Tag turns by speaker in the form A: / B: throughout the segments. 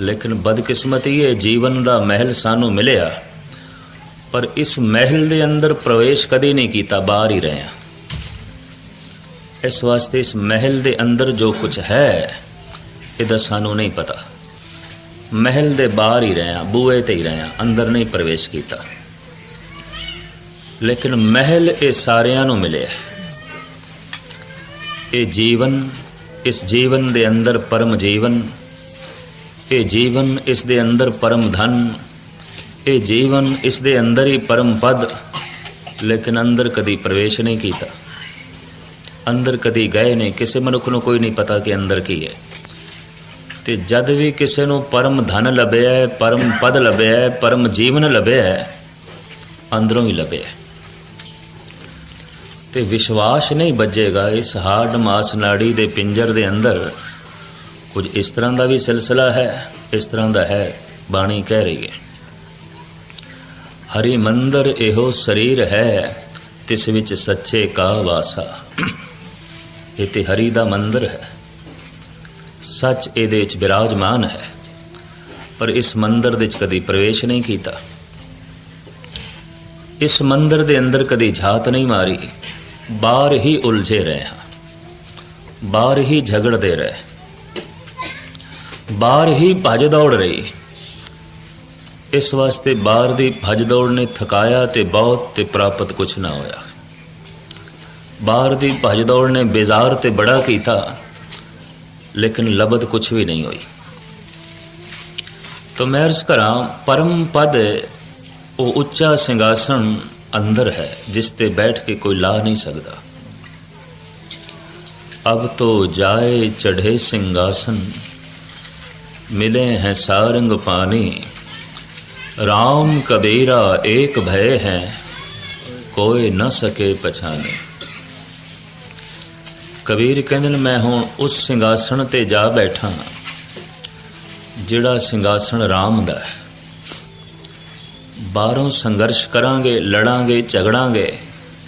A: ਲੇਕਿਨ ਬਦਕਿਸਮਤੀ ਇਹ ਜੀਵਨ ਦਾ ਮਹਿਲ ਸਾਨੂੰ ਮਿਲਿਆ। ਪਰ ਇਸ ਮਹਿਲ ਦੇ ਅੰਦਰ ਪ੍ਰਵੇਸ਼ ਕਦੇ ਨਹੀਂ ਕੀਤਾ, ਬਾਹਰ ਹੀ ਰਹੇ ਹਾਂ। ਇਸ ਵਾਸਤੇ ਇਸ ਮਹਿਲ ਦੇ ਅੰਦਰ ਜੋ ਕੁਝ ਹੈ, ਇਹਦਾ ਸਾਨੂੰ ਨਹੀਂ ਪਤਾ। ਮਹਿਲ ਦੇ ਬਾਹਰ ਹੀ ਰਹੇ ਹਾਂ, ਬੂਹੇ ਤੇ ਹੀ ਰਹੇ ਹਾਂ, ਅੰਦਰ ਨਹੀਂ ਪ੍ਰਵੇਸ਼ ਕੀਤਾ। ਲੇਕਿਨ ਮਹਿਲ ਇਹ ਸਾਰਿਆਂ ਨੂੰ ਮਿਲਿਆ। ਇਹ ਜੀਵਨ, ਇਸ ਜੀਵਨ ਦੇ ਅੰਦਰ ਪਰਮ ਜੀਵਨ ਇਹ ਜੀਵਨ ਇਸ ਦੇ ਅੰਦਰ ਪਰਮ ਧਨ, ਇਹ ਜੀਵਨ ਇਸ ਦੇ ਅੰਦਰ ਹੀ ਪਰਮ ਪਦ, ਲੇਕਿਨ ਅੰਦਰ ਕਦੀ ਪ੍ਰਵੇਸ਼ ਨਹੀਂ ਕੀਤਾ। ਅੰਦਰ ਕਦੀ ਗਏ ਨਹੀਂ, ਕਿਸੇ ਮਨੁੱਖ ਨੂੰ ਕੋਈ ਨਹੀਂ ਪਤਾ ਕਿ ਅੰਦਰ ਕੀ ਹੈ। ਤੇ ਜਦ ਵੀ ਕਿਸੇ ਨੂੰ ਪਰਮ ਧਨ ਲੱਭਿਆ ਹੈ, ਪਰਮ ਪਦ ਲੱਭਿਆ ਹੈ, ਪਰਮ ਜੀਵਨ ਲੱਭਿਆ ਹੈ, ਅੰਦਰੋਂ ਹੀ ਲੱਭਿਆ ਤੇ ਵਿਸ਼ਵਾਸ ਨਹੀਂ ਵੱਜੇਗਾ ਇਸ ਹਾਰਡ ਮਾਸ ਨਾੜੀ ਦੇ ਪਿੰਜਰ ਦੇ ਅੰਦਰ। ਕੁਝ ਇਸ ਤਰ੍ਹਾਂ ਦਾ ਵੀ ਸਿਲਸਿਲਾ ਹੈ, ਇਸ ਤਰ੍ਹਾਂ ਦਾ ਹੈ, ਬਾਣੀ ਕਹਿ ਰਹੀ ਹੈ। ਹਰੀ ਮੰਦਰ ਇਹੋ ਸਰੀਰ ਹੈ, ਤਿਸ ਵਿੱਚ ਸੱਚੇ ਕਾ ਵਾਸਾ। ਇਹ ਤੇ ਹਰੀ ਦਾ ਮੰਦਰ ਹੈ। ਸੱਚ ਇਹਦੇ ਵਿੱਚ ਬਿਰਾਜਮਾਨ ਹੈ, ਪਰ ਇਸ ਮੰਦਰ ਦੇ ਵਿੱਚ ਕਦੀ ਪ੍ਰਵੇਸ਼ ਨਹੀਂ ਕੀਤਾ। ਇਸ ਮੰਦਰ ਦੇ ਅੰਦਰ ਕਦੀ ਝਾਤ ਨਹੀਂ ਮਾਰੀ। ਬਾਹਰ ਹੀ ਉਲਝੇ ਰਹੇ ਹਾਂ। ਬਾਹਰ ਹੀ ਝਗੜਦੇ ਰਹੇ। ਬਾਹਰ ਹੀ ਭੱਜ ਦੌੜ ਰਹੀ। ਇਸ ਵਾਸਤੇ ਬਾਹਰ ਦੀ ਭੱਜ ਦੌੜ ਨੇ ਥਕਾਇਆ ਤੇ ਬਹੁਤ ਤੇ ਪ੍ਰਾਪਤ ਕੁਛ ਨਾ ਹੋਇਆ। ਬਾਹਰ ਦੀ ਭੱਜ ਦੌੜ ਨੇ ਬੇਜ਼ਾਰ ਤੇ ਬੜਾ ਕੀਤਾ, ਲੇਕਿਨ ਲਬਦ ਕੁਛ ਵੀ ਨਹੀਂ ਹੋਈ। ਤੋ ਮੈਂ ਅਰਜ਼ ਕਰਾਂ, ਪਰਮ ਪਦ, ਉਹ ਉੱਚਾ ਸਿੰਘਾਸਣ ਅੰਦਰ ਹੈ, ਜਿਸ ਤੇ ਬੈਠ ਕੇ ਕੋਈ ਲਾ ਨਹੀਂ ਸਕਦਾ। ਅਬ ਤੋ ਜਾਏ ਚੜ੍ਹੇ ਸਿੰਘਾਸਣ मिले हैं सारंग पानी राम कबीरा एक भय है कोई न सके पछाने ਕਬੀਰ ਕਹਿੰਦੇ ਨੇ ਮੈਂ ਹੁਣ ਉਸ ਸਿੰਘਾਸਣ ਤੇ ਜਾ ਬੈਠਾ ਜਿਹੜਾ ਸਿੰਘਾਸਣ ਰਾਮ ਦਾ ਹੈ ਬਾਹਰੋਂ ਸੰਘਰਸ਼ ਕਰਾਂਗੇ ਲੜਾਂਗੇ ਝਗੜਾਂਗੇ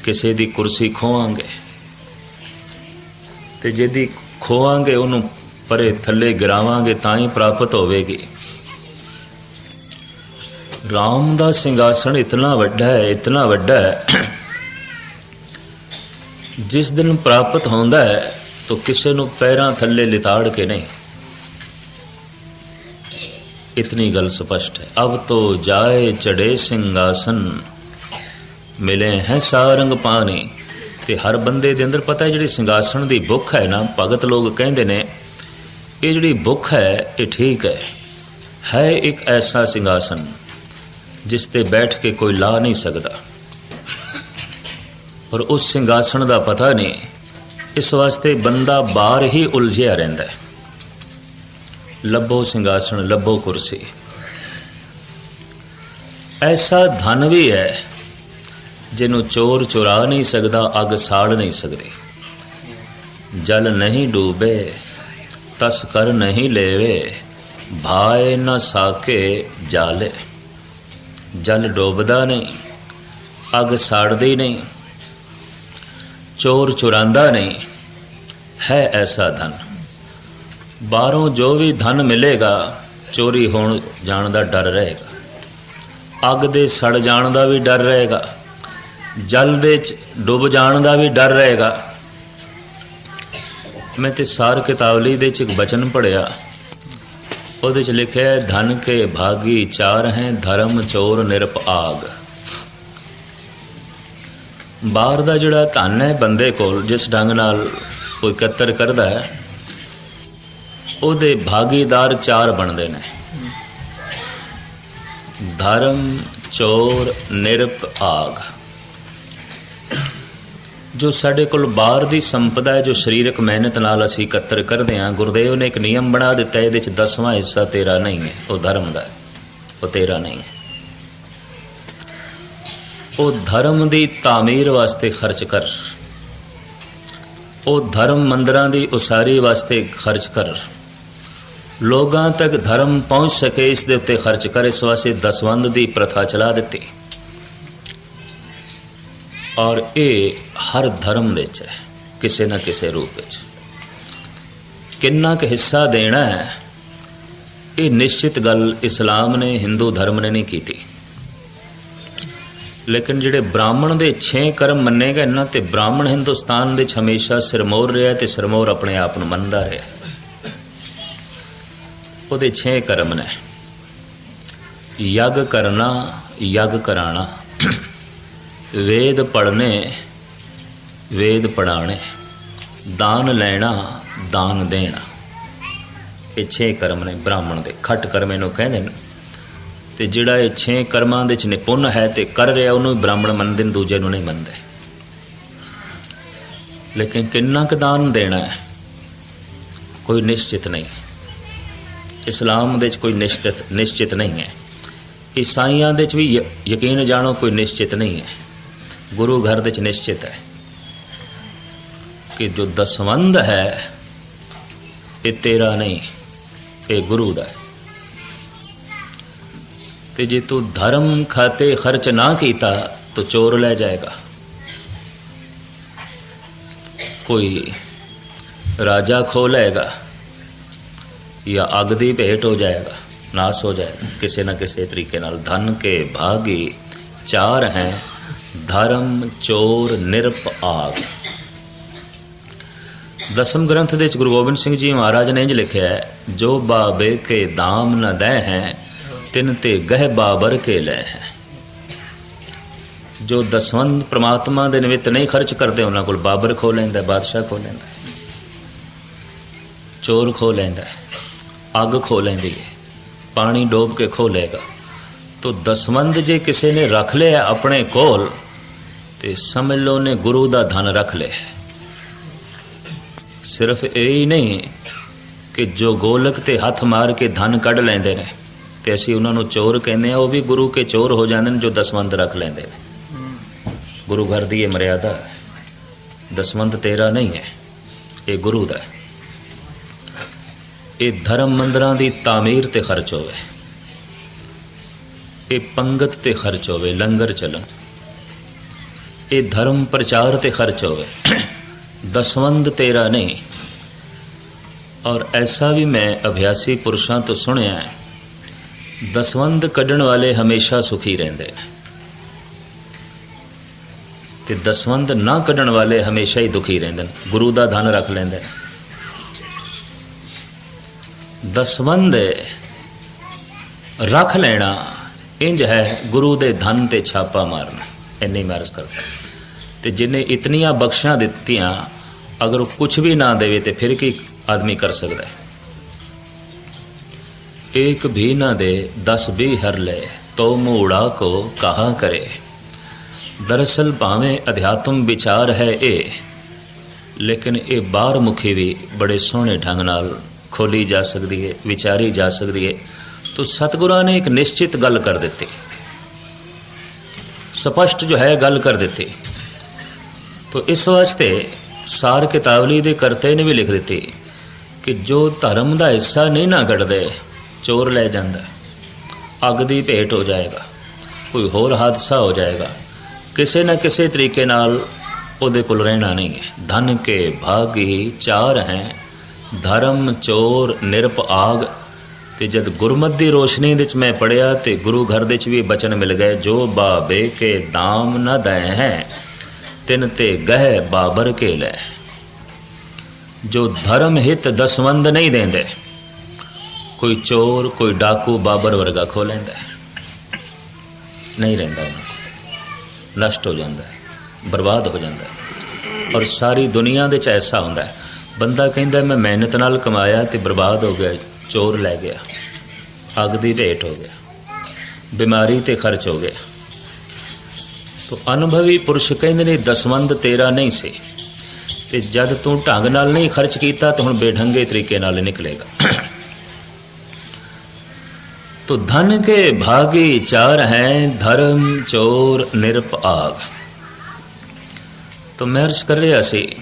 A: ਕਿਸੇ ਦੀ ਕੁਰਸੀ ਖੋਵਾਂਗੇ ਤੇ ਜਿਹਦੀ ਖੋਵਾਂਗੇ ਉਹਨੂੰ ਪਰੇ ਥੱਲੇ ਗਿਰਾਵਾਂਗੇ ਤਾਂ ਹੀ ਪ੍ਰਾਪਤ ਹੋਵੇਗੀ। ਰਾਮ ਦਾ ਸਿੰਘਾਸਣ ਇਤਨਾ ਵੱਡਾ ਹੈ, ਇਤਨਾ ਵੱਡਾ ਹੈ। ਜਿਸ ਦਿਨ ਪ੍ਰਾਪਤ ਹੁੰਦਾ ਹੈ, ਤਾਂ ਕਿਸੇ ਨੂੰ ਪੈਰਾਂ ਥੱਲੇ ਲਿਤਾੜ ਕੇ ਨਹੀਂ। ਇਤਨੀ ਗੱਲ ਸਪਸ਼ਟ ਹੈ। ਅਬ ਤੋ ਜਾਏ ਚੜੇ ਸਿੰਘਾਸਨ, ਮਿਲੇ ਹੈ ਸਾਰੰਗ ਪਾਣੀ। ਤੇ ਹਰ ਬੰਦੇ ਦੇ ਅੰਦਰ ਪਤਾ ਹੈ ਜਿਹੜੀ ਸਿੰਘਾਸਣ ਦੀ ਭੁੱਖ ਹੈ ਨਾ, ਭਗਤ ਲੋਕ ਕਹਿੰਦੇ ਨੇ ਇਹ ਜਿਹੜੀ ਬੁੱਖ ਹੈ, ਇਹ ਠੀਕ ਹੈ। ਹੈ ਇੱਕ ਐਸਾ ਸਿੰਘਾਸਨ ਜਿਸ ਤੇ ਬੈਠ ਕੇ ਕੋਈ ਲਾ ਨਹੀਂ ਸਕਦਾ। ਪਰ ਉਸ ਸਿੰਘਾਸਣ ਦਾ ਪਤਾ ਨਹੀਂ, ਇਸ ਵਾਸਤੇ ਬੰਦਾ ਬਾਹਰ ਹੀ ਉਲਝਿਆ ਰਹਿੰਦਾ ਹੈ। ਲੱਭੋ ਸਿੰਘਾਸਣ ਲੱਭੋ ਕੁਰਸੀ। ਐਸਾ ਧਨ ਵੀ ਹੈ, ਜਿਹਨੂੰ ਚੋਰ ਚੁਰਾ ਨਹੀਂ ਸਕਦਾ, ਅੱਗ ਸਾੜ ਨਹੀਂ ਸਕਦੇ। ਜਲ ਨਹੀਂ ਡੂਬੇ ਤਸ ਕਰ ਨਹੀਂ ਲੈਵੇ, ਭਾਏ ਨਾ ਸਾਕੇ ਜਾਲੇ। ਜਲ ਡੋਬਦਾ ਨਹੀਂ, ਅੱਗ ਸਾੜਦੀ ਨਹੀਂ, ਚੋਰ ਚੁਰਾਂਦਾ ਨਹੀਂ, ਹੈ ਐਸਾ ਧਨ। ਬਾਹਰੋਂ ਜੋ ਵੀ ਧਨ ਮਿਲੇਗਾ, ਚੋਰੀ ਹੋਣ ਜਾਣ ਦਾ ਡਰ ਰਹੇਗਾ। ਅੱਗ ਦੇ ਸੜ ਜਾਣ ਦਾ ਵੀ ਡਰ ਰਹੇਗਾ, ਜਲ ਦੇ ਚ ਡੁੱਬ ਜਾਣ ਦਾ ਵੀ ਡਰ ਰਹੇਗਾ। ਮੈਂ ਤੇ ਸਾਰ ਕਿਤਾਬਲੀ ਦੇ ਚ ਇੱਕ ਬਚਨ ਪੜਿਆ ਉਹਦੇ ਚ ਲਿਖਿਆ ਹੈ, ਧਨ ਕੇ ਭਾਗੀ ਚਾਰ ਹੈ, ਧਰਮ ਚੋਰ ਨਿਰਪ ਆਗ। ਬਾਹਰ ਦਾ ਜਿਹੜਾ ਧਨ ਹੈ ਬੰਦੇ ਕੋਲ, ਜਿਸ ਢੰਗ ਨਾਲ ਕੋਈ ਇਕੱਤਰ ਕਰਦਾ ਹੈ, ਉਹਦੇ ਭਾਗੀਦਾਰ ਚਾਰ ਬਣਦੇ ਨੇ। ਧਰਮ ਚੋਰ ਨਿਰਪ ਆਗ। ਜੋ ਸਾਡੇ ਕੋਲ ਬਾਹਰ ਦੀ ਸੰਪਦਾ ਹੈ, ਜੋ ਸਰੀਰਕ ਮਿਹਨਤ ਨਾਲ ਅਸੀਂ ਇਕੱਤਰ ਕਰਦੇ ਹਾਂ, ਗੁਰਦੇਵ ਨੇ ਇੱਕ ਨਿਯਮ ਬਣਾ ਦਿੱਤਾ, ਇਹਦੇ ਚ ਦਸਵਾਂ ਹਿੱਸਾ ਤੇਰਾ ਨਹੀਂ ਹੈ, ਉਹ ਧਰਮ ਦਾ ਹੈ, ਉਹ ਤੇਰਾ ਨਹੀਂ ਹੈ। ਉਹ ਧਰਮ ਦੀ ਤਾਮੀਰ ਵਾਸਤੇ ਖਰਚ ਕਰ, ਉਹ ਧਰਮ ਮੰਦਰਾਂ ਦੀ ਉਸਾਰੀ ਵਾਸਤੇ ਖਰਚ ਕਰ। ਲੋਕਾਂ ਤੱਕ ਧਰਮ ਪਹੁੰਚ ਸਕੇ, ਇਸ ਦੇ ਉੱਤੇ ਖਰਚ ਕਰ, ਇਸ ਵਾਸਤੇ ਦਸਵੰਦ ਦੀ ਪ੍ਰਥਾ ਚਲਾ ਦਿੱਤੀ। ਔਰ ਇਹ ਹਰ ਧਰਮ ਵਿੱਚ ਹੈ, ਕਿਸੇ ਨਾ ਕਿਸੇ ਰੂਪ ਵਿੱਚ। ਕਿੰਨਾ ਕੁ ਹਿੱਸਾ ਦੇਣਾ ਹੈ, ਇਹ ਨਿਸ਼ਚਿਤ ਗੱਲ ਇਸਲਾਮ ਨੇ, ਹਿੰਦੂ ਧਰਮ ਨੇ ਨਹੀਂ ਕੀਤੀ। ਲੇਕਿਨ ਜਿਹੜੇ ਬ੍ਰਾਹਮਣ ਦੇ 6 ਕਰਮ ਮੰਨੇ ਗਏ ਨਾ, ਤੇ ਬ੍ਰਾਹਮਣ ਹਿੰਦੁਸਤਾਨ ਦੇ ਵਿੱਚ ਹਮੇਸ਼ਾ ਸਿਰਮੌਰ ਰਿਹਾ ਤੇ ਸਿਰਮੌਰ ਆਪਣੇ ਆਪ ਨੂੰ ਮੰਨਦਾ ਰਿਹਾ। ਉਹਦੇ 6 ਕਰਮ ਨੇ। ਯਗ ਕਰਨਾ, ਯਗ ਕਰਾਣਾ। ਵੇਦ ਪੜਨੇ ਵੇਦ ਪੜਾਣੇ ਦਾਨ ਲੈਣਾ, ਦਾਨ ਦੇਣਾ। ਇਹ ਛੇ ਕਰਮ ਨੇ ਬ੍ਰਾਹਮਣ ਦੇ, ਖੱਟ ਕਰਮ ਇਹਨੂੰ ਕਹਿੰਦੇ ਨੇ। ਤੇ ਜਿਹੜਾ ਇਹ ਛੇ ਕਰਮਾਂ ਦੇ ਚ ਨਿਪੁੰਨ ਹੈ ਤੇ ਕਰ ਰਿਹਾ, ਉਹਨੂੰ ਵੀ ਬ੍ਰਾਹਮਣ ਮੰਨਦੇ ਨੇ, ਦੂਜੇ ਨੂੰ ਨਹੀਂ ਮੰਨਦੇ। ਲੇਕਿਨ ਕਿੰਨਾ ਕੁ ਦਾਨ ਦੇਣਾ ਹੈ, ਕੋਈ ਨਿਸ਼ਚਿਤ ਨਹੀਂ। ਇਸਲਾਮ ਦੇ ਚ ਕੋਈ ਨਿਸ਼ਚਿਤ ਨਿਸ਼ਚਿਤ ਨਹੀਂ ਹੈ। ਈਸਾਈਆਂ ਦੇ ਚ ਵੀ ਯਕੀਨ ਜਾਣੋ, ਕੋਈ ਨਿਸ਼ਚਿਤ ਨਹੀਂ ਹੈ। ਗੁਰੂ ਘਰ ਦੇ ਚ ਨਿਸ਼ਚਿਤ ਹੈ ਕਿ ਜੋ ਦਸਵੰਦ ਹੈ, ਇਹ ਤੇਰਾ ਨਹੀਂ, ਇਹ ਗੁਰੂ ਦਾ ਤੇ ਜੇ ਤੂੰ ਧਰਮ ਖਾਤੇ ਖਰਚ ਨਾ ਕੀਤਾ, ਤਾਂ ਚੋਰ ਲੈ ਜਾਏਗਾ। ਕੋਈ ਰਾਜਾ ਖੋ ਲਏਗਾ ਜਾਂ ਅੱਗ ਦੀ ਭੇਟ ਹੋ ਜਾਏਗਾ, ਨਾਸ ਹੋ ਜਾਏਗਾ। ਕਿਸੇ ਨਾ ਕਿਸੇ ਤਰੀਕੇ ਨਾਲ ਧਨ ਕੇ ਭਾਗੀ ਚਾਰ ਹੈ। ਧਰਮ ਚੋਰ ਨਿਰਪ ਆਗ ਦਸਮ ਗ੍ਰੰਥ ਦੇ ਵਿੱਚ ਗੁਰੂ ਗੋਬਿੰਦ ਸਿੰਘ ਜੀ ਮਹਾਰਾਜ ਨੇ ਇੰਜ ਲਿਖਿਆ ਹੈ ਜੋ ਬਾਬੇ ਕੇ ਦਾਮ ਨ ਦੈ ਹੈ ਤਿਨ ਤੇ ਗਹਿ ਬਾਬਰ ਕੇ ਲੈ ਹੈ ਜੋ ਦਸਵੰਦ ਪ੍ਰਮਾਤਮਾ ਦੇ ਨਿਮਿਤ ਨਹੀਂ ਖਰਚ ਕਰਦੇ ਉਹਨਾਂ ਕੋਲ ਬਾਬਰ ਖੋ ਲੈਂਦਾ ਬਾਦਸ਼ਾਹ ਖੋ ਲੈਂਦਾ ਚੋਰ ਖੋ ਲੈਂਦਾ ਅੱਗ ਖੋ ਲੈਂਦੀ ਹੈ ਪਾਣੀ ਡੋਬ ਕੇ ਖੋ ਲੇਗਾ ਤੋ ਦਸਵੰਦ ਜੇ ਕਿਸੇ ਨੇ ਰੱਖ ਲਿਆ ਆਪਣੇ ਕੋਲ ਤੇ ਸਮਝ ਲਓ ਨੇ ਗੁਰੂ ਦਾ ਧਨ ਰੱਖ ਲਿਆ ਸਿਰਫ ਇਹ ਹੀ ਨਹੀਂ ਕਿ ਜੋ ਗੋਲਕ ਤੇ ਹੱਥ ਮਾਰ ਕੇ ਧਨ ਕੱਢ ਲੈਂਦੇ ਨੇ ਤੇ ਅਸੀਂ ਉਹਨਾਂ ਨੂੰ ਚੋਰ ਕਹਿੰਦੇ ਆ ਉਹ ਵੀ ਗੁਰੂ ਕੇ ਚੋਰ ਹੋ ਜਾਂਦੇ ਨੇ ਜੋ ਦਸਵੰਦ ਰੱਖ ਲੈਂਦੇ ਨੇ। ਗੁਰੂ ਘਰ ਦੀ ਇਹ ਮਰਿਆਦਾ ਹੈ। ਦਸਵੰਦ ਤੇਰਾ ਨਹੀਂ ਹੈ, ਇਹ ਗੁਰੂ ਦਾ ਹੈ। ਇਹ ਧਰਮ ਮੰਦਰਾਂ ਦੀ ਤਾਮੀਰ ਤੇ ਖਰਚ ਹੋਵੇ। ਇਹ ਪੰਗਤ ਤੇ ਖਰਚ ਹੋਵੇ, ਲੰਗਰ ਚੱਲਣ। ਇਹ ਧਰਮ ਪ੍ਰਚਾਰ ਤੇ ਖਰਚ ਹੋਵੇ। ਦਸਵੰਦ ਤੇਰਾ ਨਹੀਂ। ਔਰ ਐਸਾ ਵੀ ਮੈਂ ਅਭਿਆਸੀ ਪੁਰਸ਼ਾਂ ਤੋਂ ਸੁਣਿਆ ਹੈ ਦਸਵੰਦ ਕੱਢਣ ਵਾਲੇ ਹਮੇਸ਼ਾ ਸੁਖੀ ਰਹਿੰਦੇ ਨੇ। ਤੇ ਦਸਵੰਦ ਨਾ ਕੱਢਣ ਵਾਲੇ ਹਮੇਸ਼ਾ ਹੀ ਦੁਖੀ ਰਹਿੰਦੇ ਨੇ, ਗੁਰੂ ਦਾ ਧਨ ਰੱਖ ਲੈਂਦੇ ਨੇ। ਦਸਵੰਦ ਰੱਖ ਲੈਣਾ ਇੰਜ ਹੈ ਗੁਰੂ ਦੇ ਧਨ ਤੇ ਛਾਪਾ ਮਾਰਨਾ। ਇੰਨੀ ਮਾਰਸ ਕਰਦਾ ਤੇ ਜਿਨੇ ਇਤਨੀਆਂ ਬਖਸ਼ਾਂ ਦਿੱਤੀਆਂ ਅਗਰ ਉਹ ਕੁਝ ਵੀ ਨਾ ਦੇਵੇ ਤੇ ਫਿਰ ਕੀ ਆਦਮੀ ਕਰ ਸਕਦਾ ਹੈ एक भी न दे दस भी हर ले तो मूड़ा को कहा करे ਦਰਅਸਲ ਭਾਵੇਂ ਅਧਿਆਤਮ ਵਿਚਾਰ ਹੈ ਇਹ ਲੇਕਿਨ ਇਹ ਬਾਹਰ ਮੁਖੀ ਵੀ ਬੜੇ ਸੋਹਣੇ ਢੰਗ ਨਾਲ ਖੋਲੀ ਜਾ ਸਕਦੀ ਹੈ ਵਿਚਾਰੀ ਜਾ ਸਕਦੀ ਹੈ ਤੋ ਸਤਿਗੁਰਾਂ ਨੇ ਇੱਕ ਨਿਸ਼ਚਿਤ ਗੱਲ ਕਰ ਦਿੱਤੀ ਸਪਸ਼ਟ ਜੋ ਹੈ ਗੱਲ ਕਰ ਦਿੱਤੀ। ਤੋ ਇਸ ਵਾਸਤੇ ਸਾਰ ਕਿਤਾਬਲੀ ਦੇ ਕਰਤੇ ਨੇ ਵੀ ਲਿਖ ਦਿੱਤੀ ਕਿ ਜੋ ਧਰਮ ਦਾ ਹਿੱਸਾ ਨਹੀਂ ਨਾ ਕੱਢਦੇ ਚੋਰ ਲੈ ਜਾਂਦਾ। ਅੱਗ ਦੀ ਭੇਟ ਹੋ ਜਾਏਗਾ, ਕੋਈ ਹੋਰ ਹਾਦਸਾ ਹੋ ਜਾਏਗਾ। ਕਿਸੇ ਨਾ ਕਿਸੇ ਤਰੀਕੇ ਨਾਲ ਉਹਦੇ ਕੋਲ ਰਹਿਣਾ ਨਹੀਂ ਹੈ। ਧਨ ਕੇ ਭਾਗੀ ਚਾਰ ਹੈ, ਧਰਮ, ਚੋਰ, ਨਿਰਪ ਆਗ ਤੇ ਜਦ ਗੁਰਮਤ ਦੀ ਰੋਸ਼ਨੀ ਦੇ ਵਿੱਚ ਮੈਂ ਪੜਿਆ ਤੇ ਗੁਰੂ ਘਰ ਦੇ ਵਿੱਚ ਵੀ ਬਚਨ ਮਿਲ ਗਏ, ਜੋ ਬਾਬੇ ਕੇ ਦਾਮ ਨਾ ਦੈ ਹੈ, ਤਿਨ ਤੇ ਗਹਿ ਬਾਬਰ ਕੇ ਲੈ। ਜੋ ਧਰਮ ਹਿਤ ਦਸਵੰਦ ਨਹੀਂ ਦਿੰਦੇ, ਕੋਈ ਚੋਰ, ਕੋਈ ਡਾਕੂ ਬਾਬਰ ਵਰਗਾ ਖੋ ਲੈਂਦਾ ਨਹੀਂ ਰਹਿੰਦਾ ਉਹਨਾਂ ਕੋਲ। ਨਸ਼ਟ ਹੋ ਜਾਂਦਾ ਬਰਬਾਦ ਹੋ ਜਾਂਦਾ ਹੈ। ਔਰ ਸਾਰੀ ਦੁਨੀਆ ਦੇ ਚ ਐਸਾ ਹੁੰਦਾ ਬੰਦਾ ਕਹਿੰਦਾ ਮੈਂ ਮਿਹਨਤ ਨਾਲ ਕਮਾਇਆ ਤੇ ਬਰਬਾਦ ਹੋ ਗਿਆ। ਚੋਰ ਲੈ ਗਿਆ। ਅੱਗ ਦੀ ਭੇਟ ਹੋ ਗਿਆ। ਬਿਮਾਰੀ ਤੇ ਖਰਚ ਹੋ ਗਿਆ। ਤੋ ਅਨੁਭਵੀ ਪੁਰਸ਼ ਕਹਿੰਦੇ ਨੇ ਦਸਵੰਦ ਤੇਰਾ ਨਹੀਂ ਸੀ। ਤੇ ਜਦ ਤੂੰ ਢੰਗ ਨਾਲ ਨਹੀਂ ਖਰਚ ਕੀਤਾ, ਤਾਂ ਹੁਣ ਬੇਢੰਗੇ ਤਰੀਕੇ ਨਾਲ ਨਿਕਲੇਗਾ। ਤੋ ਧਨ ਕੇ ਭਾਗੀ ਚਾਰ ਹੈ, ਧਰਮ ਚੋਰ ਨਿਰਪਾਗ ਤੋ ਮਹਿਰਸ਼ ਕਰ ਰਿਹਾ ਸੀ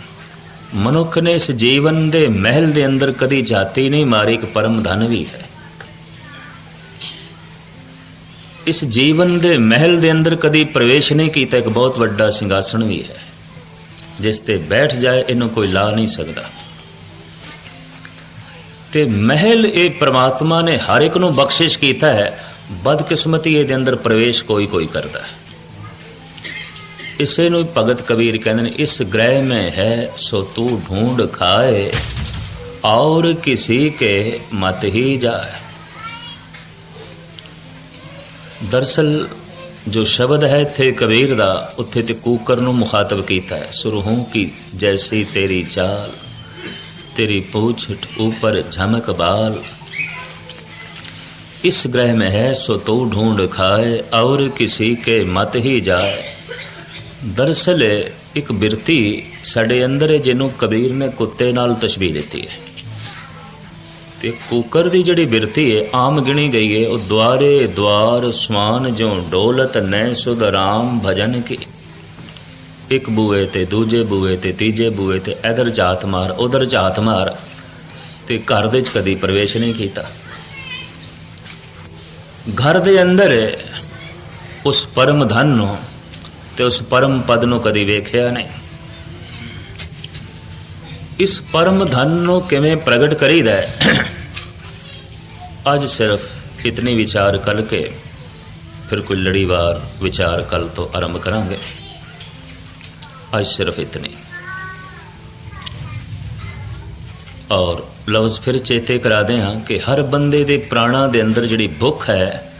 A: ਮਨੁੱਖ ਨੇ ਇਸ ਜੀਵਨ ਦੇ ਮਹਿਲ ਦੇ ਅੰਦਰ ਕਦੀ ਜਾਤੀ ਨਹੀਂ ਮਾਰੀ, ਇੱਕ ਪਰਮ ਧਨ ਵੀ ਹੈ। ਇਸ ਜੀਵਨ ਦੇ ਮਹਿਲ ਦੇ ਅੰਦਰ ਕਦੀ ਪ੍ਰਵੇਸ਼ ਨਹੀਂ ਕੀਤਾ, ਇੱਕ ਬਹੁਤ ਵੱਡਾ ਸਿੰਘਾਸਣ ਵੀ ਹੈ। ਜਿਸ ਤੇ ਬੈਠ ਜਾਏ, ਇਹਨੂੰ ਕੋਈ ਲਾ ਨਹੀਂ ਸਕਦਾ। ਤੇ ਮਹਿਲ ਇਹ ਪ੍ਰਮਾਤਮਾ ਨੇ ਹਰ ਇੱਕ ਨੂੰ ਬਖਸ਼ਿਸ਼ ਕੀਤਾ ਹੈ, ਬਦਕਿਸਮਤੀ ਇਹਦੇ ਅੰਦਰ ਪ੍ਰਵੇਸ਼ ਕੋਈ ਕੋਈ ਕਰਦਾ ਹੈ। ਇਸੇ ਨੂੰ ਭਗਤ ਕਬੀਰ ਕਹਿੰਦੇ ਨੇ, ਇਸ ਗ੍ਰਹਿ ਮੈਂ ਹੈ, ਸੋ ਤੂੰ ਢੂੰਡ ਖਾਏ, ਔਰ ਕਿਸੇ ਕੇ ਮਤ ਹੀ ਜਾਏ। ਦਰਸਲ ਜੋ ਸ਼ਬਦ ਹੈ ਇੱਥੇ ਕਬੀਰ ਦਾ, ਉੱਥੇ ਤੇ ਕੂਕਰ ਨੂੰ ਮੁਖਾਤਬ ਕੀਤਾ ਹੈ। ਸੁਰਹੂ ਕੀ, ਜੈਸੀ ਤੇਰੀ ਚਾਲ, ਤੇਰੀ ਪੂਛਟ ਉੱਪਰ ਝਮਕ ਬਾਲ। ਇਸ ਗ੍ਰਹਿ ਮੈਂ ਹੈ, ਸੋ ਤੂੰ ਢੂੰਡ ਖਾਏ, ਔਰ ਕਿਸੇ ਕੇ ਮਤ ਹੀ ਜਾਏ। ਦਰਸਲ ਇੱਕ ਬਿਰਤੀ ਸਾਡੇ ਅੰਦਰ ਹੈ ਜਿਹਨੂੰ ਕਬੀਰ ਨੇ ਕੁੱਤੇ ਨਾਲ ਤਸ਼ਬੀਹ ਦਿੱਤੀ ਹੈ। ਤੇ ਕੂਕਰ ਦੀ ਜਿਹੜੀ ਬਿਰਤੀ ਹੈ, ਆਮ ਗਿਣੀ ਗਈ ਹੈ, ਉਹ ਦੁਆਰੇ ਦੁਆਰ ਸਵਾਨ ਜੋ ਡੋਲਤ ਨੈ ਸੁਧ ਰਾਮ ਭਜਨ ਕੀ। ਇੱਕ ਬੂਏ ਤੇ ਦੂਜੇ ਬੂਏ ਤੇ ਤੀਜੇ ਬੂਏ ਤੇ ਇਧਰ ਝਾਤ ਮਾਰ, ਉਧਰ ਜਾਤ ਮਾਰ, ਤੇ ਘਰ ਦੇ ਵਿੱਚ ਕਦੀ ਪ੍ਰਵੇਸ਼ ਨਹੀਂ ਕੀਤਾ। ਘਰ ਦੇ ਅੰਦਰ ਉਸ ਪਰਮ ਧਨ ਨੂੰ ਤੇ ਉਸ ਪਰਮ ਪਦ ਨੂੰ ਕਦੀ ਵੇਖਿਆ ਨਹੀਂ। ਇਸ ਪਰਮ ਧਨ ਨੂੰ ਕਿਵੇਂ ਪ੍ਰਗਟ ਕਰੀਦਾ ਹੈ? ਅੱਜ ਸਿਰਫ ਇਤਨੀ ਵਿਚਾਰ ਕਰਕੇ ਫਿਰ ਕੋਈ ਲੜੀਵਾਰ ਵਿਚਾਰ ਕੱਲ ਤੋਂ ਆਰੰਭ ਕਰਾਂਗੇ। ਅੱਜ ਸਿਰਫ ਇਤਨੀ। ਔਰ ਲਫ਼ਜ਼ ਫਿਰ ਚੇਤੇ ਕਰਾਦੇ ਹਾਂ ਕਿ ਹਰ ਬੰਦੇ ਦੇ ਪ੍ਰਾਣਾ ਦੇ ਅੰਦਰ ਜਿਹੜੀ ਭੁੱਖ ਹੈ,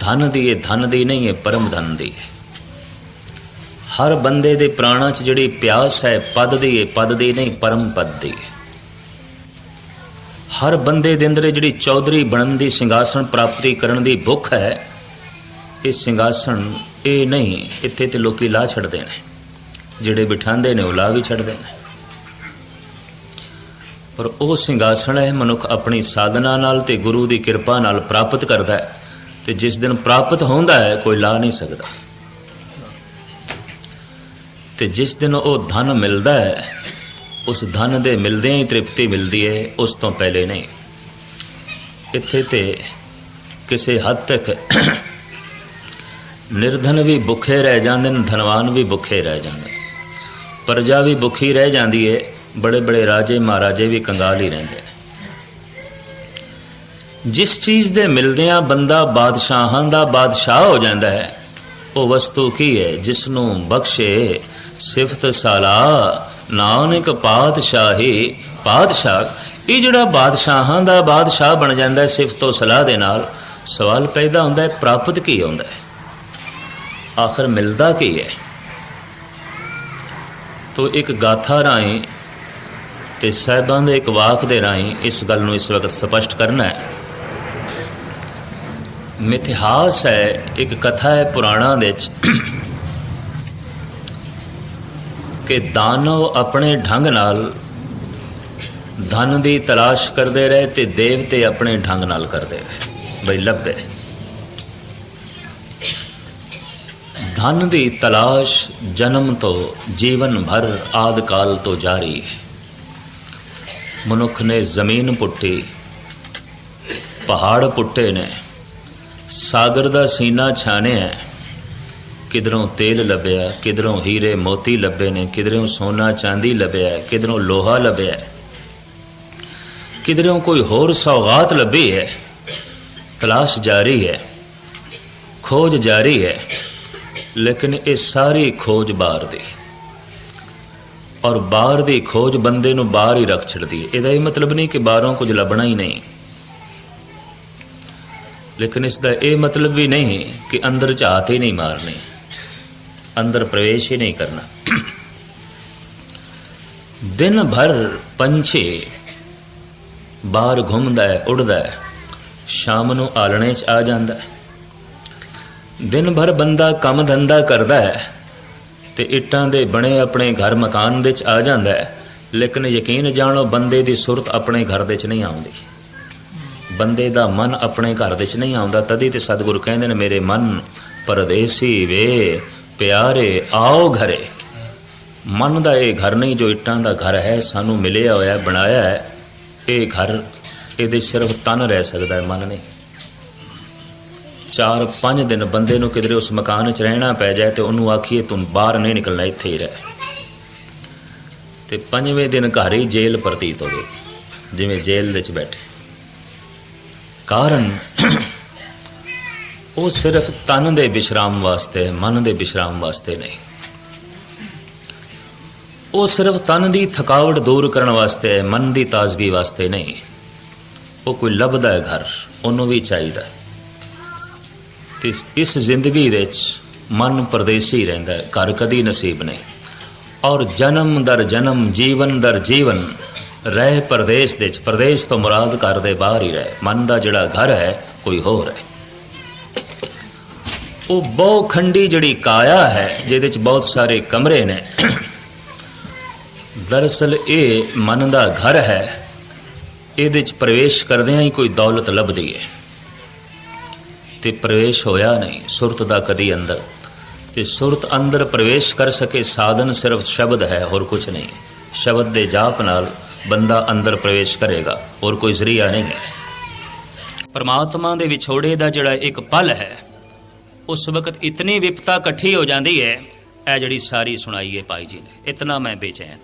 A: ਧਨ ਦੀ ਇਹ ਧਨ ਦੀ ਨਹੀਂ ਹੈ ਪਰਮ ਧਨ ਦੀ ਹੈ। ਹਰ ਬੰਦੇ ਦੇ ਪ੍ਰਾਣਾ 'ਚ ਜਿਹੜੀ ਪਿਆਸ ਹੈ ਪਦ ਦੀ ਹੈ ਪਦ ਦੀ ਨਹੀਂ, ਪਰਮ ਪਦ ਦੀ ਹੈ ਹਰ ਬੰਦੇ ਦੇ ਅੰਦਰ ਜਿਹੜੀ ਚੌਧਰੀ ਬਣਨ ਦੀ ਸਿੰਘਾਸਣ ਪ੍ਰਾਪਤੀ ਕਰਨ ਦੀ ਭੁੱਖ ਹੈ, ਇਹ ਸਿੰਘਾਸਣ ਇਹ ਨਹੀਂ, ਇੱਥੇ ਤੇ ਲੋਕੀ ਲਾ ਛੱਡਦੇ ਨੇ। ਜਿਹੜੇ ਬਿਠਾਉਂਦੇ ਨੇ ਉਹ ਲਾ ਵੀ ਛੱਡਦੇ ਨੇ। ਪਰ ਉਹ ਸਿੰਘਾਸਣ ਹੈ ਮਨੁੱਖ ਆਪਣੀ ਸਾਧਨਾ ਨਾਲ ਤੇ ਗੁਰੂ ਦੀ ਕਿਰਪਾ ਨਾਲ ਪ੍ਰਾਪਤ ਕਰਦਾ ਹੈ ਤੇ ਜਿਸ ਦਿਨ ਪ੍ਰਾਪਤ ਹੁੰਦਾ ਹੈ, ਕੋਈ ਲਾ ਨਹੀਂ ਸਕਦਾ। ਤੇ ਜਿਸ ਦਿਨ ਉਹ ਧਨ ਮਿਲਦਾ ਹੈ, ਉਸ ਧਨ ਦੇ ਮਿਲਦਿਆਂ ਹੀ ਤ੍ਰਿਪਤੀ ਮਿਲਦੀ ਹੈ ਉਸ ਤੋਂ ਪਹਿਲੇ ਨਹੀਂ। ਇੱਥੇ ਤੇ ਕਿਸੇ ਹੱਦ ਤੱਕ ਨਿਰਧਨ ਵੀ ਭੁੱਖੇ ਰਹਿ ਜਾਂਦੇ ਨੇ, ਧਨਵਾਨ ਵੀ ਭੁੱਖੇ ਰਹਿ ਜਾਂਦੇ ਪ੍ਰਜਾ ਵੀ ਭੁੱਖੀ ਰਹਿ ਜਾਂਦੀ ਹੈ ਬੜੇ ਬੜੇ ਰਾਜੇ ਮਹਾਰਾਜੇ ਵੀ ਕੰਗਾਲ ਹੀ ਰਹਿੰਦੇ ਜਿਸ ਚੀਜ਼ ਦੇ ਮਿਲਦਿਆਂ ਬੰਦਾ ਬਾਦਸ਼ਾਹਾਂ ਦਾ ਬਾਦਸ਼ਾਹ ਹੋ ਜਾਂਦਾ ਹੈ, ਉਹ ਵਸਤੂ ਕੀ ਹੈ, ਜਿਸ ਨੂੰ ਬਖਸ਼ੇ ਸਿਫਤ ਸਾਲਾ, ਨਾਨਕ ਪਾਤਸ਼ਾਹੀ, ਪਾਤਸ਼ਾਹ। ਇਹ ਜਿਹੜਾ ਬਾਦਸ਼ਾਹਾਂ ਦਾ ਬਾਦਸ਼ਾਹ ਬਣ ਜਾਂਦਾ ਹੈ ਸਿਫਤ ਸਲਾਹ ਦੇ ਨਾਲ, ਸਵਾਲ ਪੈਦਾ ਹੁੰਦਾ ਹੈ, ਪ੍ਰਾਪਤ ਕੀ ਹੁੰਦਾ ਹੈ? ਆਖਰ ਮਿਲਦਾ ਕੀ ਹੈ? ਤੋ ਇੱਕ ਗਾਥਾ ਰਾਹੀਂ ਤੇ ਸਾਹਿਬਾਂ ਦੇ ਇੱਕ ਵਾਕ ਦੇ ਰਾਹੀਂ ਇਸ ਗੱਲ ਨੂੰ ਇਸ ਵਕਤ ਸਪਸ਼ਟ ਕਰਨਾ ਹੈ। ਮਿਥਿਹਾਸ ਹੈ, ਇੱਕ ਕਥਾ ਹੈ ਪੁਰਾਣਾ ਦੇ ਵਿੱਚ। ਕਿ ਦਾਨਵ ਆਪਣੇ ਢੰਗ ਨਾਲ ਧਨ ਦੀ ਤਲਾਸ਼ ਕਰਦੇ ਰਹੇ ਤੇ ਦੇਵਤੇ ਆਪਣੇ ਢੰਗ ਨਾਲ ਕਰਦੇ ਰਹੇ। ਬਈ ਲੱਭੇ। ਧਨ ਦੀ ਤਲਾਸ਼ ਜਨਮ ਤੋਂ ਜੀਵਨ ਭਰ ਆਦ ਕਾਲ ਤੋਂ ਜਾਰੀ ਹੈ। ਮਨੁੱਖ ਨੇ ਜ਼ਮੀਨ ਪੁੱਟੀ, ਪਹਾੜ ਪੁੱਟੇ ਨੇ, ਸਾਗਰ ਦਾ ਸੀਨਾ ਛਾਣਿਆ ਕਿਧਰੋਂ ਤੇਲ ਲੱਭਿਆ, ਕਿਧਰੋਂ ਹੀਰੇ ਮੋਤੀ ਲੱਭੇ ਨੇ, ਕਿਧਰੋਂ ਸੋਨਾ ਚਾਂਦੀ ਲੱਭਿਆ, ਕਿਧਰੋਂ ਲੋਹਾ ਲੱਭਿਆ ਕਿਧਰੋਂ ਕੋਈ ਹੋਰ ਸੌਗਾਤ ਲੱਭੀ ਹੈ? ਤਲਾਸ਼ ਜਾਰੀ ਹੈ, ਖੋਜ ਜਾਰੀ ਹੈ, ਲੇਕਿਨ ਇਹ ਸਾਰੀ ਖੋਜ ਬਾਹਰ ਦੀ ਔਰ ਬਾਹਰ ਦੀ ਖੋਜ ਬੰਦੇ ਨੂੰ ਬਾਹਰ ਹੀ ਰੱਖ ਛੱਡਦੀ ਹੈ। ਇਹਦਾ ਇਹ ਮਤਲਬ ਨਹੀਂ ਕਿ ਬਾਹਰੋਂ ਕੁਝ ਲੱਭਣਾ ਹੀ ਨਹੀਂ। ਲੇਕਿਨ ਇਸ ਦਾ ਇਹ ਮਤਲਬ ਵੀ ਨਹੀਂ ਕਿ ਅੰਦਰ ਝਾਤ ਹੀ ਨਹੀਂ ਮਾਰਨੀ। ਅੰਦਰ ਪ੍ਰਵੇਸ਼ ਹੀ ਨਹੀਂ ਕਰਨਾ। ਦਿਨ ਭਰ ਪੰਛੀ ਬਾਹਰ ਘੁੰਮਦਾ ਹੈ, ਉੱਡਦਾ ਹੈ, ਸ਼ਾਮ ਨੂੰ ਆਲਣੇ 'ਚ ਆ ਜਾਂਦਾ ਹੈ। ਦਿਨ ਭਰ ਬੰਦਾ ਕੰਮ ਧੰਦਾ ਕਰਦਾ ਹੈ ਤੇ ਇੱਟਾਂ ਦੇ ਬਣੇ ਆਪਣੇ ਘਰ ਮਕਾਨ ਦੇ 'ਚ ਆ ਜਾਂਦਾ ਹੈ, ਲੇਕਿਨ ਯਕੀਨ ਜਾਣੋ ਬੰਦੇ ਦੀ ਸੁਰਤ ਆਪਣੇ ਘਰ ਦੇ 'ਚ ਨਹੀਂ ਆਉਂਦੀ। ਬੰਦੇ ਦਾ ਮਨ ਆਪਣੇ ਘਰ ਦੇ 'ਚ ਨਹੀਂ ਆਉਂਦਾ, ਤਦੀ ਤੇ ਸਤਿਗੁਰੂ ਕਹਿੰਦੇ ਨੇ, ਮੇਰੇ ਮਨ ਪਰਦੇਸੀ ਵੇ ਪਿਆਰੇ ਆਓ ਘਰੇ। ਮਨ ਦਾ ਇਹ ਘਰ ਨਹੀਂ ਜੋ ਇੱਟਾਂ ਦਾ ਘਰ ਹੈ, ਸਾਨੂੰ ਮਿਲਿਆ ਹੋਇਆ, ਬਣਾਇਆ ਹੈ। ਇਹ ਘਰ, ਇਹਦੇ ਸਿਰਫ ਤਨ ਰਹਿ ਸਕਦਾ ਹੈ ਮਨ ਨਹੀਂ ਚਾਰ ਪੰਜ ਦਿਨ ਬੰਦੇ ਨੂੰ ਕਿਧਰੇ ਉਸ ਮਕਾਨ 'ਚ ਰਹਿਣਾ ਪੈ ਜਾਏ ਤੇ ਉਹਨੂੰ ਆਖੀਏ, ਤੂੰ ਬਾਹਰ ਨਹੀਂ ਨਿਕਲਣਾ, ਇੱਥੇ ਹੀ ਰਹਿ। ਤੇ ਪੰਜਵੇਂ ਦਿਨ ਘਰ ਹੀ ਜੇਲ੍ਹ ਪ੍ਰਤੀਤ ਹੋਵੇ ਜਿਵੇਂ ਜੇਲ੍ਹ ਵਿੱਚ ਬੈਠੇ। ਕਾਰਨ ਉਹ ਸਿਰਫ ਤਨ ਦੇ ਵਿਸ਼ਰਾਮ ਵਾਸਤੇ, ਮਨ ਦੇ ਵਿਸ਼ਰਾਮ ਵਾਸਤੇ ਨਹੀਂ। ਉਹ ਸਿਰਫ ਤਨ ਦੀ ਥਕਾਵਟ ਦੂਰ ਕਰਨ ਵਾਸਤੇ, ਮਨ ਦੀ ਤਾਜ਼ਗੀ ਵਾਸਤੇ ਨਹੀਂ। ਉਹ ਕੋਈ ਲੱਭਦਾ ਹੈ ਘਰ, ਉਹਨੂੰ ਵੀ ਚਾਹੀਦਾ ਤੇ ਇਸ- ਜ਼ਿੰਦਗੀ ਦੇ ਵਿੱਚ ਮਨ ਪਰਦੇਸੀ ਰਹਿੰਦਾ ਘਰ ਕਦੀ ਨਸੀਬ ਨਹੀਂ। ਔਰ ਜਨਮ ਦਰ ਜਨਮ, ਜੀਵਨ ਦਰ ਜੀਵਨ, ਰਹਿ ਪਰਦੇਸ ਦੇ ਵਿੱਚ, ਪਰਦੇਸ ਤੋਂ ਮੁਰਾਦ ਘਰ ਦੇ ਬਾਹਰ ਹੀ ਰਹਿ। ਮਨ ਦਾ ਜਿਹੜਾ ਘਰ ਹੈ, ਕੋਈ ਹੋਰ ਹੈ। ਉਹ ਬਹੁਖੰਡੀ ਜਿਹੜੀ ਕਾਇਆ ਹੈ, ਜਿਹਦੇ ਵਿੱਚ ਬਹੁਤ ਸਾਰੇ ਕਮਰੇ ਨੇ। ਦਰਅਸਲ ਇਹ ਮਨ ਦਾ ਘਰ ਹੈ। ਇਹਦੇ ਵਿੱਚ ਪ੍ਰਵੇਸ਼ ਕਰਦਿਆਂ ਹੀ ਕੋਈ ਦੌਲਤ ਲੱਭਦੀ ਹੈ। ਤੇ ਪ੍ਰਵੇਸ਼ ਹੋਇਆ ਨਹੀਂ, ਸੁਰਤ ਦਾ ਕਦੀ ਅੰਦਰ। ਤੇ ਸੁਰਤ ਅੰਦਰ ਪ੍ਰਵੇਸ਼ ਕਰ ਸਕੇ ਸਾਧਨ ਸਿਰਫ ਸ਼ਬਦ ਹੈ, ਹੋਰ ਕੁਝ ਨਹੀਂ। ਸ਼ਬਦ ਦੇ ਜਾਪ ਨਾਲ ਬੰਦਾ ਅੰਦਰ ਪ੍ਰਵੇਸ਼ ਕਰੇਗਾ, ਹੋਰ ਕੋਈ ਜ਼ਰੀਆ ਨਹੀਂ ਹੈ। ਪਰਮਾਤਮਾ ਦੇ ਵਿਛੋੜੇ ਦਾ ਜਿਹੜਾ ਇੱਕ ਪਲ ਹੈ ਉਸ ਵਕਤ ਇਤਨੀ ਵਿਪਤਾ ਇਕੱਠੀ ਹੋ ਜਾਂਦੀ ਹੈ ਇਹ ਜਿਹੜੀ ਸਾਰੀ ਸੁਣਾਈ ਹੈ ਭਾਈ ਜੀ ਨੇ ਇਤਨਾ ਮੈਂ ਬੇਚੈਨ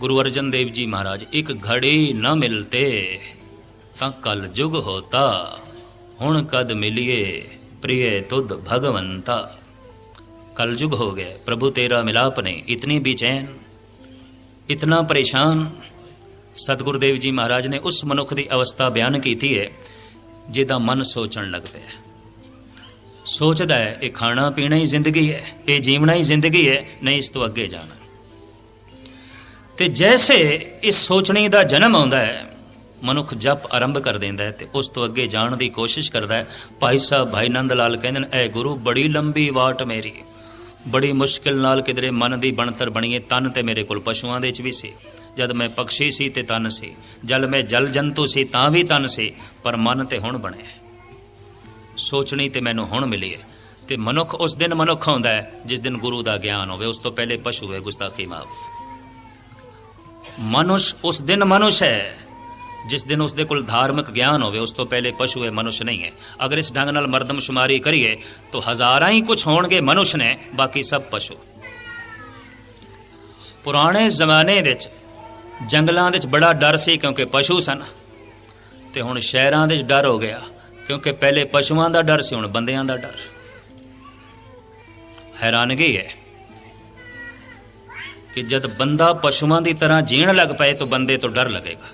A: ਗੁਰੂ ਅਰਜਨ ਦੇਵ ਜੀ ਮਹਾਰਾਜ ਇੱਕ ਘੜੀ ਨਾ ਮਿਲਤੇ ਤਾਂ ਕਲ ਯੁਗ ਹੋਤਾ ਹੁਣ ਕਦ ਮਿਲਿਏ ਪ੍ਰੀਏ ਤੁਧ ਭਗਵੰਤਾ ਕਲ ਯੁਗ ਹੋ ਗਿਆ ਪ੍ਰਭੂ ਤੇਰਾ ਮਿਲਾਪ ਨੇ ਇਤਨੀ ਬੇਚੈਨ ਇਤਨਾ ਪਰੇਸ਼ਾਨ ਸਤਗੁਰਦੇਵ ਜੀ ਮਹਾਰਾਜ ਨੇ ਉਸ ਮਨੁੱਖ ਦੀ ਅਵਸਥਾ ਬਿਆਨ ਕੀਤੀ ਹੈ ਜਿਹਦਾ ਮਨ ਸੋਚਣ ਲੱਗ ਪਿਆ ਸੋਚਦਾ ਹੈ ਇਹ ਖਾਣਾ ਪੀਣਾ ਹੀ ਜ਼ਿੰਦਗੀ ਹੈ ਇਹ ਜੀਵਣਾ ਹੀ ਜ਼ਿੰਦਗੀ ਹੈ, ਨਹੀਂ ਇਸ ਤੋਂ ਅੱਗੇ ਜਾਣਾ। ਤੇ ਜੈਸੇ ਇਸ ਸੋਚਣੀ ਦਾ ਜਨਮ ਆਉਂਦਾ ਹੈ, ਮਨੁੱਖ ਜਪ ਆਰੰਭ ਕਰ ਦਿੰਦਾ ਹੈ ਤੇ ਉਸ ਤੋਂ ਅੱਗੇ ਜਾਣ ਦੀ ਕੋਸ਼ਿਸ਼ ਕਰਦਾ ਹੈ। ਭਾਈ ਸਾਹਿਬ ਭਾਈ ਨੰਦ ਲਾਲ ਕਹਿੰਦੇ ਨੇ ਐ ਗੁਰੂ ਬੜੀ ਲੰਬੀ ਵਾਟ ਮੇਰੀ ਬੜੀ ਮੁਸ਼ਕਿਲ ਨਾਲ ਕਿਧਰੇ ਮਨ ਦੀ ਬਣਤਰ ਬਣੀਏ ਤਨ ਤੇ ਮੇਰੇ ਕੋਲ ਪਸ਼ੂਆਂ ਦੇ ਵਿੱਚ ਵੀ ਸੀ। ਜਦ ਮੈਂ ਪੰਛੀ ਸੀ ਤੇ ਤਨ ਸੀ ਜਦ ਮੈਂ ਜਲ ਜੰਤੂ ਸੀ ਤਾਂ ਵੀ ਤਨ ਸੀ, ਪਰ ਮਨ ਤੇ ਹੁਣ ਬਣਿਆ ਸੋਚਣੀ ਤੇ ਮੈਨੂੰ ਹੁਣ ਮਿਲੀ ਹੈ। ਤੇ ਮਨੁੱਖ ਉਸ ਦਿਨ ਮਨੁੱਖ ਹੁੰਦਾ ਹੈ, ਜਿਸ ਦਿਨ ਗੁਰੂ ਦਾ ਗਿਆਨ ਹੋਵੇ, ਉਸ ਤੋਂ ਪਹਿਲੇ ਪਸ਼ੂ ਹੈ, ਗੁਸਤਾਖੀ ਮਾਫ। ਮਨੁਸ਼ ਉਸ ਦਿਨ ਮਨੁਸ਼ ਹੈ, ਜਿਸ ਦਿਨ ਉਸ ਦੇ ਕੋਲ ਧਾਰਮਿਕ ਗਿਆਨ ਹੋਵੇ, ਉਸ ਤੋਂ ਪਹਿਲੇ ਪਸ਼ੂ ਹੈ, ਮਨੁਸ਼ ਨਹੀਂ ਹੈ। ਅਗਰ ਇਸ ਢੰਗ ਨਾਲ ਮਰਦਮਸ਼ੁਮਾਰੀ ਕਰੀਏ, ਤਾਂ ਹਜ਼ਾਰਾਂ ਹੀ ਕੁਝ ਹੋਣਗੇ ਮਨੁਸ਼ ਨੇ, ਬਾਕੀ ਸਭ ਪਸ਼ੂ। ਪੁਰਾਣੇ ਜ਼ਮਾਨੇ ਵਿੱਚ ਜੰਗਲਾਂ ਵਿੱਚ ਬੜਾ ਡਰ ਸੀ, ਕਿਉਂਕਿ ਪਸ਼ੂ ਸਨ। ਤੇ ਹੁਣ ਸ਼ਹਿਰਾਂ ਦੇ ਵਿੱਚ ਡਰ ਹੋ ਗਿਆ। ਕਿਉਂਕਿ ਪਹਿਲੇ ਪਸ਼ੂਆਂ ਦਾ ਡਰ ਸੀ, ਹੁਣ ਬੰਦਿਆਂ ਦਾ ਡਰ। ਹੈਰਾਨਗੀ ਹੈ ਕਿ ਜਦ ਬੰਦਾ ਪਸ਼ੂਆਂ ਦੀ ਤਰ੍ਹਾਂ ਜੀਣ ਲੱਗ ਪਏ ਤਾਂ ਬੰਦੇ ਤੋਂ ਡਰ ਲੱਗੇਗਾ।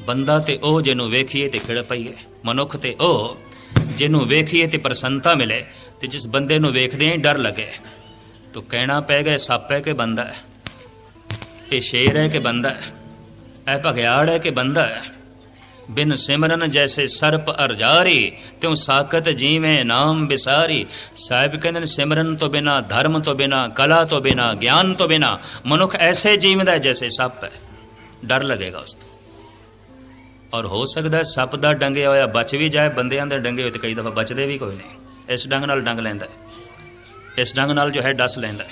A: ਬੰਦਾ ਤੇ ਉਹ ਜਿਹਨੂੰ ਵੇਖੀਏ ਤੇ ਖਿੜ ਪਈਏ ਮਨੁੱਖ ਤੇ ਉਹ ਜਿਹਨੂੰ ਵੇਖੀਏ ਤੇ ਪ੍ਰਸੰਨਤਾ ਮਿਲੇ ਤੇ ਜਿਸ ਬੰਦੇ ਨੂੰ ਵੇਖਦੇ ਹੀ ਡਰ ਲੱਗੇ। ਤਾਂ ਕਹਿਣਾ ਪੈ ਗਿਆ, ਸੱਪ ਹੈ ਕਿ ਬੰਦਾ ਹੈ? ਇਹ ਸ਼ੇਰ ਹੈ ਕਿ ਬੰਦਾ ਹੈ? ਇਹ ਭਗਿਆੜ ਹੈ ਕਿ ਬੰਦਾ ਹੈ? ਬਿਨ ਸਿਮਰਨ ਜੈਸੇ ਸਰਪ ਅਰਜਾਰੀ, ਤਿਉ ਸਾਖਤ ਜੀਵੇਂ ਨਾਮ ਵਿਸਾਰੀ ਸਾਹਿਬ ਕਹਿੰਦੇ ਨੇ, ਸਿਮਰਨ ਤੋਂ ਬਿਨਾ, ਧਰਮ ਤੋਂ ਬਿਨਾ, ਕਲਾ ਤੋਂ ਬਿਨਾ, ਗਿਆਨ ਤੋਂ ਬਿਨਾ, ਮਨੁੱਖ ਐਸੇ ਜੀਵਦਾ ਜੈਸੇ ਸੱਪ ਹੈ। ਡਰ ਲੱਗੇਗਾ ਉਸ ਤੋਂ। ਔਰ ਹੋ ਸਕਦਾ ਸੱਪ ਦਾ ਡੰਗਿਆ ਹੋਇਆ ਬਚ ਵੀ ਜਾਏ, ਬੰਦਿਆਂ ਦੇ ਡੰਗੇ ਹੋਏ ਤੇ ਕਈ ਦਫਾ ਬਚਦੇ ਵੀ ਕੋਈ ਨਹੀਂ। ਇਸ ਡੰਗ ਨਾਲ ਡੰਗ ਲੈਂਦਾ ਇਸ ਡੰਗ ਨਾਲ ਜੋ ਹੈ ਡਸ ਲੈਂਦਾ ਹੈ।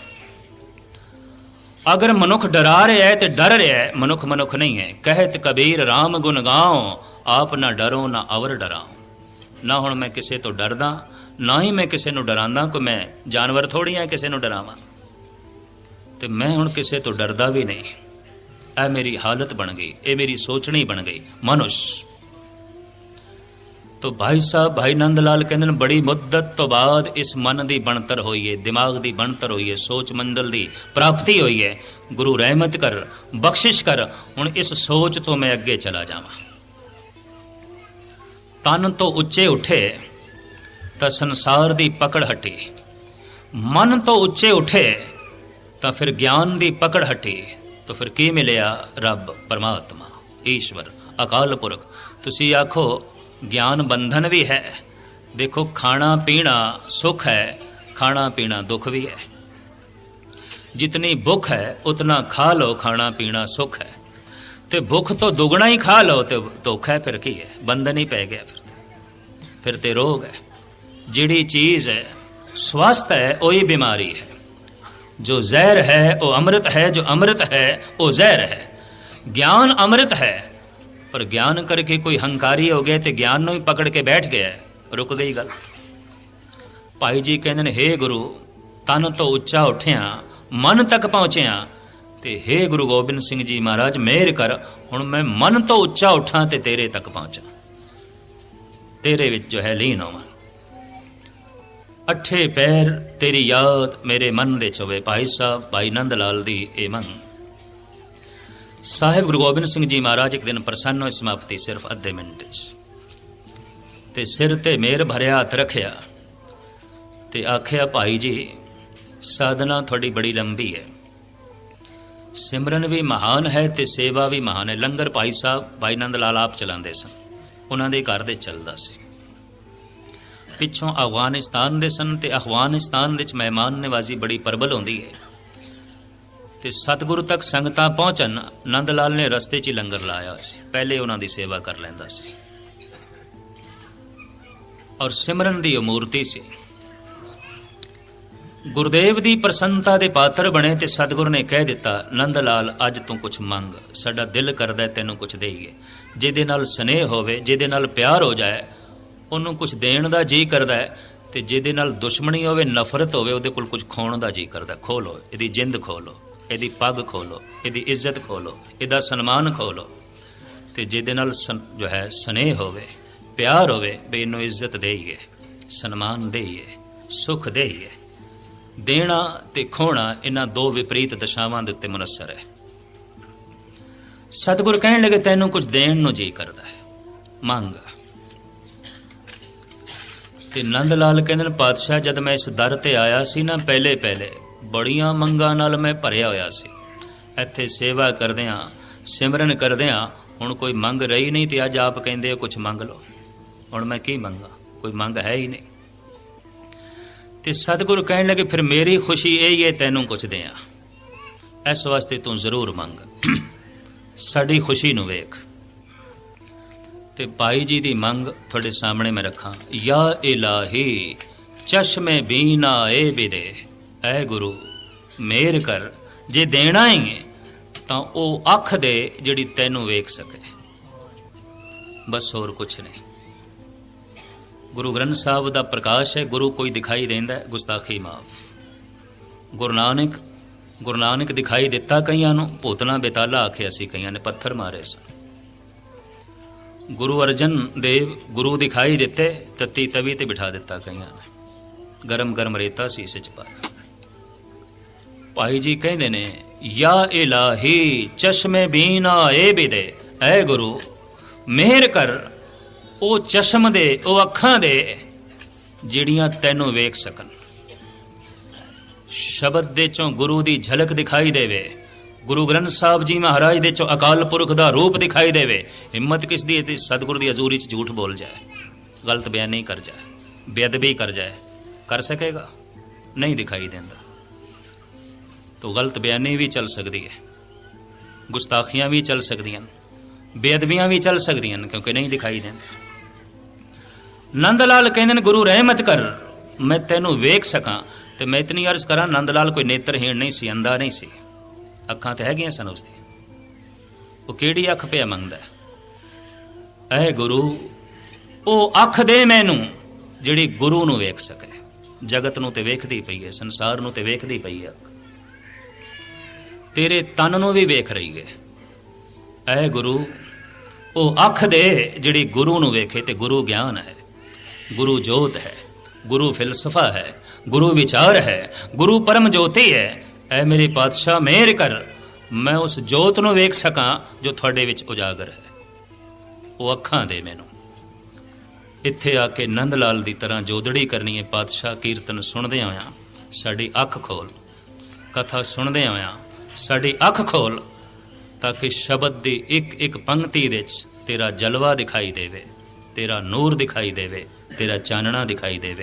A: ਅਗਰ ਮਨੁੱਖ ਡਰਾ ਰਿਹਾ ਹੈ ਤੇ ਡਰ ਰਿਹਾ ਹੈ, ਮਨੁੱਖ ਮਨੁੱਖ ਨਹੀਂ ਹੈ। ਕਹਿਤ ਕਬੀਰ RAM ਗੁਣ ਗਾਓ ਆਪ ਨਾ ਡਰੋ, ਨਾ ਅਵਰ ਡਰਾਓ ਨਾ ਹੁਣ ਮੈਂ ਕਿਸੇ ਤੋਂ ਡਰਦਾ, ਨਾ ਹੀ ਮੈਂ ਕਿਸੇ ਨੂੰ ਡਰਾਉਂਦਾ ਕਿ ਮੈਂ ਜਾਨਵਰ ਥੋੜੀ ਆ ਕਿਸੇ ਨੂੰ ਡਰਾਵਾਂ। ਤੇ ਮੈਂ ਹੁਣ ਕਿਸੇ ਤੋਂ ਡਰਦਾ ਵੀ ਨਹੀਂ। ਇਹ ਮੇਰੀ ਹਾਲਤ ਬਣ ਗਈ, ਇਹ ਮੇਰੀ ਸੋਚਣੀ ਬਣ ਗਈ। ਮਨੁਸ਼ ਤੋ ਭਾਈ ਸਾਹਿਬ, ਭਾਈ ਨੰਦ ਲਾਲ ਕਹਿੰਦੇ ਨੇ, ਬੜੀ ਮੁੱਦਤ ਤੋਂ ਬਾਅਦ ਇਸ ਮਨ ਦੀ ਬਣਤਰ ਹੋਈ ਹੈ ਦਿਮਾਗ ਦੀ ਬਣਤਰ ਹੋਈ ਹੈ ਸੋਚ ਮੰਡਲ ਦੀ ਪ੍ਰਾਪਤੀ ਹੋਈ ਹੈ ਗੁਰੂ ਰਹਿਮਤ ਕਰ, ਬਖਸ਼ਿਸ਼ ਕਰ, ਹੁਣ ਇਸ ਸੋਚ ਤੋਂ ਮੈਂ ਅੱਗੇ ਚਲਾ ਜਾਵਾਂ। ਤਨ ਤੋਂ ਉੱਚੇ ਉੱਠੇ, ਤਾਂ ਸੰਸਾਰ ਦੀ ਪਕੜ ਹਟੀ। ਮਨ ਤੋਂ ਉੱਚੇ ਉੱਠੇ, ਤਾਂ ਫਿਰ ਗਿਆਨ ਦੀ ਪਕੜ ਹਟੀ। ਤਾਂ ਫਿਰ ਕੀ ਮਿਲਿਆ? ਰੱਬ, ਪਰਮਾਤਮਾ, ਈਸ਼ਵਰ, ਅਕਾਲ ਪੁਰਖ। ਤੁਸੀਂ ਆਖੋ ਗਿਆਨ ਬੰਧਨ ਵੀ ਹੈ। ਦੇਖੋ, ਖਾਣਾ ਪੀਣਾ ਸੁਖ ਹੈ, ਖਾਣਾ ਪੀਣਾ ਦੁੱਖ ਵੀ ਹੈ। ਜਿਤਨੀ ਭੁੱਖ ਹੈ, ਉਤਨਾ ਖਾ ਲਓ, ਖਾਣਾ ਪੀਣਾ ਸੁਖ ਹੈ। ਤੇ ਭੁੱਖ ਤੋਂ ਦੁਗਣਾ ਹੀ ਖਾ ਲਓ ਤੇ ਦੁੱਖ ਹੈ, ਫਿਰ ਕੀ ਹੈ? ਬੰਧਨ ਹੀ ਪੈ ਗਿਆ ਫਿਰ ਫਿਰ ਤੇ ਰੋਗ ਹੈ। ਜਿਹੜੀ ਚੀਜ਼ ਹੈ, ਸਵਸਥ ਹੈ, ਉਹੀ ਬਿਮਾਰੀ ਹੈ। ਜੋ ਜ਼ਹਿਰ ਹੈ, ਉਹ ਅੰਮ੍ਰਿਤ ਹੈ, ਜੋ ਅੰਮ੍ਰਿਤ ਹੈ, ਉਹ ਜ਼ਹਿਰ ਹੈ। ਗਿਆਨ ਅੰਮ੍ਰਿਤ ਹੈ ਪਰ ਗਿਆਨ ਕਰਕੇ ਕੋਈ ਹੰਕਾਰੀ ਹੋ ਗਿਆ ਤੇ ਗਿਆਨ ਨੂੰ ਹੀ ਪਕੜ ਕੇ ਬੈਠ ਗਿਆ ਰੁਕ ਗਈ ਗੱਲ। ਭਾਈ ਜੀ ਕਹਿੰਦੇ ਨੇ हे ਗੁਰੂ, ਤਨ ਤੋਂ ਉੱਚਾ ਉੱਠਿਆ, ਮਨ ਤੱਕ ਪਹੁੰਚਿਆ ਤੇ हे ਗੁਰੂ ਗੋਬਿੰਦ ਸਿੰਘ ਜੀ ਮਹਾਰਾਜ ਮਿਹਰ ਕਰ, ਹੁਣ ਮੈਂ ਮਨ ਤੋਂ ਉੱਚਾ ਉੱਠਾਂ ਤੇ ਤੇਰੇ ਤੱਕ ਪਹੁੰਚਾਂ। ਤੇਰੇ ਵਿੱਚ ਜੋ ਹੈ ਲੀਨ ਹੋਵਾਂ। ਅੱਠੇ ਪੈਰ ਤੇਰੀ ਯਾਦ ਮੇਰੇ ਮਨ ਦੇ ਚੋਵੇ, ਭਾਈ ਸਾਹਿਬ, ਭਾਈ ਨੰਦ ਲਾਲ ਦੀ ਇਹ ਮੰਗ। ਸਾਹਿਬ ਗੁਰੂ ਗੋਬਿੰਦ ਸਿੰਘ ਜੀ ਮਹਾਰਾਜ ਇੱਕ ਦਿਨ ਪ੍ਰਸੰਨ ਹੋਏ ਸਮਾਪਤੀ ਸਿਰਫ ਅੱਧੇ ਮਿੰਟ 'ਚ। ਤੇ ਸਿਰ ਤੇ ਮੇਰ ਭਰਿਆ ਹੱਥ ਰੱਖਿਆ ਤੇ ਆਖਿਆ, ਭਾਈ ਜੀ, ਸਾਧਨਾ ਤੁਹਾਡੀ ਬੜੀ ਲੰਬੀ ਹੈ। ਸਿਮਰਨ ਵੀ ਮਹਾਨ ਹੈ ਤੇ ਸੇਵਾ ਵੀ ਮਹਾਨ ਹੈ। ਲੰਗਰ ਭਾਈ ਸਾਹਿਬ, ਭਾਈ ਨੰਦ ਲਾਲ ਆਪ ਚਲਾਉਂਦੇ ਸਨ। ਉਹਨਾਂ ਦੇ ਘਰ ਦੇ ਚੱਲਦਾ ਸੀ। ਪਿੱਛੋਂ ਅਫਗਾਨਿਸਤਾਨ ਦੇ ਸਨ ਤੇ ਅਫਗਾਨਿਸਤਾਨ ਵਿੱਚ ਮਹਿਮਾਨ ਨਿਵਾਜ਼ੀ ਬੜੀ ਪ੍ਰਬਲ ਹੁੰਦੀ ਹੈ। ਤੇ ਸਤਿਗੁਰੂ ਤੱਕ ਸੰਗਤਾਂ ਪਹੁੰਚਣ ਨੰਦ ਲਾਲ ਨੇ ਰਸਤੇ 'ਚ ਹੀ ਲੰਗਰ ਲਾਇਆ ਸੀ। ਪਹਿਲੇ ਉਹਨਾਂ ਦੀ ਸੇਵਾ ਕਰ ਲੈਂਦਾ ਸੀ। ਔਰ ਸਿਮਰਨ ਦੀ ਉਹ ਮੂਰਤੀ ਸੀ। ਗੁਰਦੇਵ ਦੀ ਪ੍ਰਸੰਨਤਾ ਦੇ ਪਾਤਰ ਬਣੇ ਤੇ ਸਤਿਗੁਰ ਨੇ ਕਹਿ ਦਿੱਤਾ ਨੰਦ ਲਾਲ ਅੱਜ ਤੂੰ ਕੁਝ ਮੰਗ। ਸਾਡਾ ਦਿਲ ਕਰਦਾ ਤੈਨੂੰ ਕੁਝ ਦੇਈਏ। ਜਿਹਦੇ ਨਾਲ ਸਨੇਹ ਹੋਵੇ, ਜਿਹਦੇ ਨਾਲ ਪਿਆਰ ਹੋ ਜਾਏ, ਉਹਨੂੰ ਕੁਝ ਦੇਣ ਦਾ ਜੀ ਕਰਦਾ ਤੇ ਜਿਹਦੇ ਨਾਲ ਦੁਸ਼ਮਣੀ ਹੋਵੇ, ਨਫ਼ਰਤ ਹੋਵੇ, ਉਹਦੇ ਕੋਲ ਕੁਝ ਖੋਣ ਦਾ ਜੀ ਕਰਦਾ ਖੋਲੋ ਇਹਦੀ ਜਿੰਦ ਖੋਲੋ ਇਹਦੀ ਪੱਗ ਖੋਲੋ, ਇਹਦੀ ਇੱਜ਼ਤ ਖੋਲੋ, ਇਹਦਾ ਸਨਮਾਨ ਖੋਲੋ। ਤੇ ਜਿਹਦੇ ਨਾਲ ਜੋ ਹੈ, ਸਨੇਹ ਹੋਵੇ, ਪਿਆਰ ਹੋਵੇ, ਵੀ ਇਹਨੂੰ ਇੱਜ਼ਤ ਦੇਈਏ, ਸਨਮਾਨ ਦੇਈਏ, ਸੁਖ ਦੇਈਏ। ਦੇਣਾ ਤੇ ਖੋਣਾ ਇਹਨਾਂ ਦੋ ਵਿਪਰੀਤ ਦਸ਼ਾਵਾਂ ਦੇ ਉੱਤੇ ਮਨਸਰ ਹੈ। ਸਤਿਗੁਰ ਕਹਿਣ ਲੱਗੇ, ਤੈਨੂੰ ਕੁਝ ਦੇਣ ਨੂੰ ਜੀ ਕਰਦਾ ਹੈ। ਮੰਗ। ਤੇ ਨੰਦ ਲਾਲ ਕਹਿੰਦੇ ਨੇ, ਪਾਤਸ਼ਾਹ, ਜਦ ਮੈਂ ਇਸ ਦਰ ਤੇ ਆਇਆ ਸੀ ਨਾ ਪਹਿਲੇ ਪਹਿਲੇ ਬੜੀਆਂ ਮੰਗਾਂ ਨਾਲ ਮੈਂ ਭਰਿਆ ਹੋਇਆ ਸੀ। ਇੱਥੇ ਸੇਵਾ ਕਰਦਿਆਂ, ਸਿਮਰਨ ਕਰਦਿਆਂ ਹੁਣ ਕੋਈ ਮੰਗ ਰਹੀ ਨਹੀਂ ਤੇ ਅੱਜ ਆਪ ਕਹਿੰਦੇ ਕੁਝ ਮੰਗ ਲਓ। ਹੁਣ ਮੈਂ ਕੀ ਮੰਗਾ? ਕੋਈ ਮੰਗ ਹੈ ਹੀ ਨਹੀਂ। ਤੇ ਸਤਿਗੁਰੂ ਕਹਿਣ ਲੱਗੇ, ਫਿਰ ਮੇਰੀ ਖੁਸ਼ੀ ਇਹ ਹੀ ਹੈ, ਤੈਨੂੰ ਕੁਝ ਦਿਆਂ ਇਸ ਵਾਸਤੇ ਤੂੰ ਜ਼ਰੂਰ ਮੰਗ। ਸਾਡੀ ਖੁਸ਼ੀ ਨੂੰ ਵੇਖ। ਤੇ ਭਾਈ ਜੀ ਦੀ ਮੰਗ ਤੁਹਾਡੇ ਸਾਹਮਣੇ ਮੈਂ ਰੱਖਾਂ। ਯਾ ਇਲਾਹੀ, ਚਸ਼ਮੇ ਬੀਨਾ ਏ ਬਿਦੇ। ਐ ਗੁਰੂ, ਮੇਰ ਕਰ, ਜੇ ਦੇਣਾ ਹੀ ਹੈ ਤਾਂ ਉਹ ਅੱਖ ਦੇ ਜਿਹੜੀ ਤੈਨੂੰ ਵੇਖ ਸਕੇ। ਬਸ ਹੋਰ ਕੁਝ ਨਹੀਂ। ਗੁਰੂ ਗ੍ਰੰਥ ਸਾਹਿਬ ਦਾ ਪ੍ਰਕਾਸ਼ ਹੈ, ਗੁਰੂ ਕੋਈ ਦਿਖਾਈ ਦਿੰਦਾ ਹੈ, ਗੁਸਤਾਖੀ ਮਾਫ। ਗੁਰੂ ਨਾਨਕ ਗੁਰੂ ਨਾਨਕ ਦਿਖਾਈ ਦਿੱਤਾ ਕਈਆਂ ਨੂੰ ਭੂਤਨਾ ਬੇਤਾਲਾ ਆਖਿਆ ਸੀ ਕਈਆਂ ਨੇ, ਪੱਥਰ ਮਾਰੇ ਸਨ। ਗੁਰੂ ਅਰਜਨ ਦੇਵ ਗੁਰੂ ਦਿਖਾਈ ਦਿੱਤੇ, ਤਤੀ ਤਵੀ ਤੇ ਬਿਠਾ ਦਿੱਤਾ ਕਈਆਂ ਨੇ। ਗਰਮ ਗਰਮ ਰੇਤਾ ਸੀ ਇਸ ਚ ਪਾ। ਭਾਈ ਜੀ ਕਹਿੰਦੇ ਨੇ, ਯਾ ਇਲਾਹੀ, ਚਸ਼ਮੇ ਬੀਨਾ ਏ ਬਿਦੇ, ਐ ਗੁਰੂ, ਮਿਹਰ ਕਰ, ਉਹ ਚਸ਼ਮ ਦੇ, ਉਹ ਅੱਖਾਂ ਦੇ ਜਿਹੜੀਆਂ ਤੈਨੂੰ ਵੇਖ ਸਕਣ। ਸ਼ਬਦ ਦੇ ਚੋਂ ਗੁਰੂ ਦੀ ਝਲਕ ਦਿਖਾਈ ਦੇਵੇ। ਗੁਰੂ ਗ੍ਰੰਥ ਸਾਹਿਬ ਜੀ ਮਹਾਰਾਜ ਦੇ ਚੋਂ ਅਕਾਲ ਪੁਰਖ ਦਾ ਰੂਪ ਦਿਖਾਈ ਦੇਵੇ। ਹਿੰਮਤ ਕਿਸ ਦੀ ਤੇ ਸਤਿਗੁਰ ਦੀ ਹਜ਼ੂਰੀ 'ਚ ਝੂਠ ਬੋਲ ਜਾਏ। ਗਲਤ ਬਿਆਨ ਨਹੀਂ ਕਰ ਜਾਏ। ਬੇਅਦਬੀ ਕਰ ਜਾਏ। ਕਰ ਸਕੇਗਾ? ਨਹੀਂ ਦਿਖਾਈ ਦਿੰਦਾ। ਤੋ ਗਲਤ ਬਿਆਨੀ ਵੀ ਚੱਲ ਸਕਦੀ ਹੈ। ਗੁਸਤਾਖੀਆਂ ਵੀ ਚੱਲ ਸਕਦੀਆਂ ਬੇਅਦਬੀਆਂ ਵੀ ਚੱਲ ਸਕਦੀਆਂ ਨੇ ਕਿਉਂਕਿ ਨਹੀਂ ਦਿਖਾਈ ਦਿੰਦੇ। ਨੰਦ ਲਾਲ ਕਹਿੰਦੇ ਨੇ, ਗੁਰੂ ਰਹਿਮਤ ਕਰ, ਮੈਂ ਤੈਨੂੰ ਵੇਖ ਸਕਾਂ। ਤੇ ਮੈਂ ਇਤਨੀ ਅਰਜ਼ ਕਰਾਂ, ਨੰਦ ਲਾਲ ਕੋਈ ਨੇਤਰਹੀਣ ਨਹੀਂ ਸੀ ਅੰਦਾ ਨਹੀਂ ਸੀ। ਅੱਖਾਂ ਤੇ ਹੈਗੀਆਂ ਸਨ ਉਸ ਦੀਆਂ। ਉਹ ਕਿਹੜੀ ਅੱਖ ਪਿਆ ਮੰਗਦਾ ਹੈ? ਐ ਗੁਰੂ, ਉਹ ਅੱਖ ਦੇ ਮੈਨੂੰ, ਜਿਹੜੀ ਗੁਰੂ ਨੂੰ ਵੇਖ ਸਕੇ। ਜਗਤ ਨੂੰ ਤੇ ਵੇਖਦੀ ਪਈ ਹੈ, ਸੰਸਾਰ ਨੂੰ ਤੇ ਵੇਖਦੀ ਪਈ ਹੈ ਅੱਖ। ਤੇਰੇ ਤਨ ਨੂੰ ਵੀ ਵੇਖ ਰਹੀ ਹੈ ਐ ਗੁਰੂ, ਉਹ ਅੱਖ ਦੇ ਜਿਹੜੀ ਗੁਰੂ ਨੂੰ ਵੇਖੇ ਤੇ ਗੁਰੂ ਗਿਆਨ ਹੈ। ਗੁਰੂ ਜੋਤ ਹੈ, ਗੁਰੂ ਫਿਲਸਫਾ ਹੈ, ਗੁਰੂ ਵਿਚਾਰ ਹੈ, ਗੁਰੂ ਪਰਮ ਜੋਤੀ ਹੈ। ਐ ਮੇਰੇ ਪਾਤਸ਼ਾਹ ਮਿਹਰ ਕਰ, ਮੈਂ ਉਸ ਜੋਤ ਨੂੰ ਵੇਖ ਸਕਾਂ ਜੋ ਤੁਹਾਡੇ ਵਿੱਚ ਉਜਾਗਰ ਹੈ। ਉਹ ਅੱਖਾਂ ਦੇ ਮੈਨੂੰ। ਇੱਥੇ ਆ ਕੇ ਨੰਦ ਲਾਲ ਦੀ ਤਰ੍ਹਾਂ ਜੋਦੜੀ ਕਰਨੀ ਹੈ ਪਾਤਸ਼ਾਹ ਕੀਰਤਨ ਸੁਣਦੇ ਆਇਆ ਸਾਡੀ ਅੱਖ ਖੋਲ। ਕਥਾ ਸੁਣਦੇ ਆਇਆ ਸਾਡੀ ਅੱਖ ਖੋਲ ਤਾਂ ਕਿ ਸ਼ਬਦ ਦੀ ਇੱਕ ਇੱਕ ਪੰਕਤੀ ਵਿੱਚ ਤੇਰਾ ਜਲਵਾ ਦਿਖਾਈ ਦੇਵੇ, ਤੇਰਾ ਨੂਰ ਦਿਖਾਈ ਦੇਵੇ, ਤੇਰਾ ਚਾਨਣਾ ਦਿਖਾਈ ਦੇਵੇ।